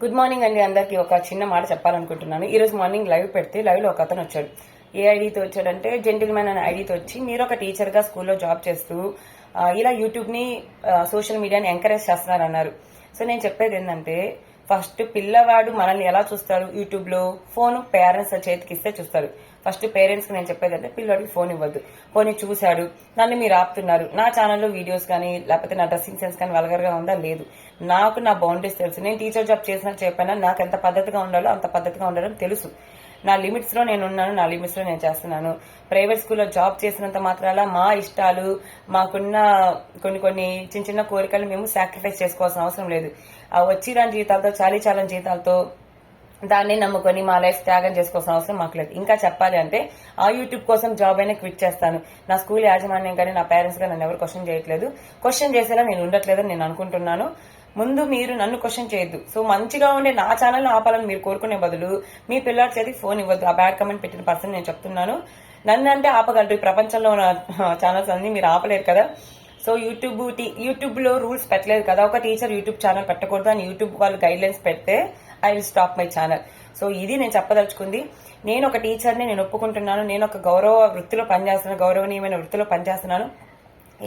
Good morning అండి అందరికి ఒక చిన్న మాట చెప్పాలనుకుంటున్నాను. ఈ రోజు మార్నింగ్ లైవ్ పెడితే లైవ్లో ఒక అతను వచ్చాడు. ఏ ఐడితో వచ్చాడంటే జెంటిల్మెన్ అనే ఐడితో వచ్చి మీరు ఒక టీచర్గా స్కూల్లో జాబ్ చేస్తూ ఇలా యూట్యూబ్ని సోషల్ మీడియాని ఎంకరేజ్ చేస్తున్నారు అన్నారు సో నేను చెప్పేది ఏంటంటే ఫస్ట్ పిల్లవాడు మనల్ని ఎలా చూస్తాడు? యూట్యూబ్లో ఫోన్ పేరెంట్స్ చేతికి ఇస్తే చూస్తారు ఫస్ట్ పేరెంట్స్కి నేను చెప్పేది అంటే పిల్లడికి ఫోన్ ఇవ్వద్దు. ఫోన్ చూశాడు. నన్ను మీరు ఆపుతున్నారు. నా ఛానల్లో వీడియోస్ కానీ లేకపోతే నా డ్రెస్సింగ్ సెన్స్ కానీ వల్గర్గా ఉందా? లేదు. నాకు నా బౌండరీస్ తెలుసు. నేను టీచర్ జాబ్ చేసినా చెప్పినా నాకు ఎంత పద్ధతిగా ఉండాలో అంత పద్ధతిగా ఉండడం తెలుసు. నా లిమిట్స్లో నేను ఉన్నాను నా లిమిట్స్లో నేను చేస్తున్నాను. ప్రైవేట్ స్కూల్లో జాబ్ చేసినంత మాత్రాల మా ఇష్టాలు మాకున్న కొన్ని కొన్ని చిన్న చిన్న కోరికలు మేము సాక్రిఫైస్ చేసుకోవాల్సిన అవసరం లేదు. ఆ వచ్చి దాని జీతాలతో చాలీ చాలని జీతాలతో దాన్ని నమ్ముకొని మా లైఫ్ త్యాగం చేసుకోవాల్సిన అవసరం మాకు లేదు. ఇంకా చెప్పాలి అంటే ఆ యూట్యూబ్ కోసం జాబ్ అయినా క్విట్ చేస్తాను. నా స్కూల్ యాజమాన్యం కానీ నా పేరెంట్స్ కానీ నన్ను ఎవరు క్వశ్చన్ చేయట్లేదు. క్వశ్చన్ చేసేలా నేను ఉండట్లేదని నేను అనుకుంటున్నాను. ముందు మీరు నన్ను క్వశ్చన్ చేయొద్దు. సో మంచిగా ఉండే నా ఛానల్ ఆపాలని మీరు కోరుకునే బదులు మీ పిల్లల చేతి ఫోన్ ఇవ్వద్దు. ఆ బ్యాడ్ కమెంట్ పెట్టిన పర్సన్ నేను చెప్తున్నాను. నన్ను అంటే ఆపగలరు ఈ ప్రపంచంలో ఉన్న ఛానల్స్ అన్ని మీరు ఆపలేరు కదా. సో యూట్యూబ్ యూట్యూబ్లో యూట్యూబ్లో రూల్స్ పెట్టలేదు కదా. ఒక టీచర్ యూట్యూబ్ ఛానల్ పెట్టకూడదు అని యూట్యూబ్ వాళ్ళు గైడ్ లైన్స్ పెడితే I will stop my channel so ఇది నేను చెప్పదలుచుకుంది. నేను ఒక టీచర్ని నేను ఒప్పుకుంటున్నాను. నేను ఒక గౌరవ వృత్తిలో పనిచేస్తున్నాను గౌరవనీయమైన వృత్తిలో పనిచేస్తున్నాను.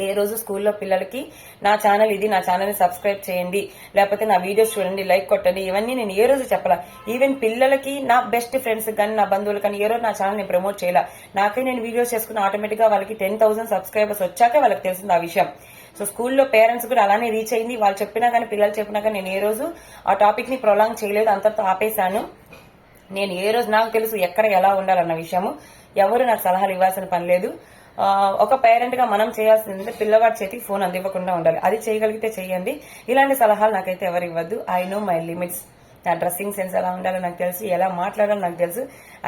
ఏ రోజు స్కూల్లో పిల్లలకి నా ఛానల్ ఇది నా ఛానల్ని సబ్స్క్రైబ్ చేయండి. లేకపోతే నా వీడియోస్ చూడండి లైక్ కొట్టండి. ఇవన్నీ నేను ఏ రోజు చెప్పాలా. ఈవెన్ పిల్లలకి నా బెస్ట్ ఫ్రెండ్స్ కానీ నా బంధువులు కానీ ఏ రోజు నా ఛానల్ని ప్రమోట్ చేయాల. నాకే నేను వీడియోస్ చేసుకుని ఆటోమేటిక్గా వాళ్ళకి టెన్ థౌసండ్ సబ్స్క్రైబర్స్ వచ్చాకే వాళ్ళకి తెలిసింది ఆ విషయం. సో స్కూల్లో పేరెంట్స్ కూడా అలానే రీచ్ అయింది. వాళ్ళు చెప్పినా కానీ పిల్లలు చెప్పినా కానీ నేను ఏ రోజు ఆ టాపిక్ని ప్రొలాంగ్ చేయలేదు. అంతటితో ఆపేశాను. నేను ఏ రోజు నాకు తెలుసు ఎక్కడ ఎలా ఉండాలన్న విషయము. ఎవరు నాకు సలహాలు ఇవ్వాల్సిన పని లేదు. ఒక పేరెంట్గా మనం చేయాల్సింది పిల్లవాడి చేతికి ఫోన్ అందివ్వకుండా ఉండాలి. అది చేయగలిగితే చేయండి. ఇలాంటి సలహాలు నాకైతే ఎవరు ఇవ్వద్దు. ఐ నో మై లిమిట్స్ నా డ్రెస్సింగ్ సెన్స్ ఎలా ఉండాలో నాకు తెలుసు ఎలా మాట్లాడాలో నాకు తెలుసు.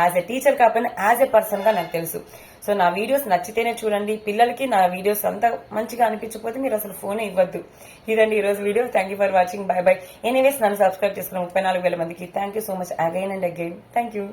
యాజ్ ఎ టీచర్ కాకపోయినా యాజ్ ఎ పర్సన్గా నాకు తెలుసు. సో నా వీడియోస్ నచ్చితేనే చూడండి. పిల్లలకి నా వీడియోస్ అంతా మంచిగా అనిపించకపోతే మీరు అసలు ఫోనే ఇవ్వద్దు. ఇదండి ఈ రోజు video thank you for watching bye bye anyways నన్ను సబ్స్క్రైబ్ చేసుకున్న ముప్పై నాలుగు వేల మందికి thank you so much again and again thank you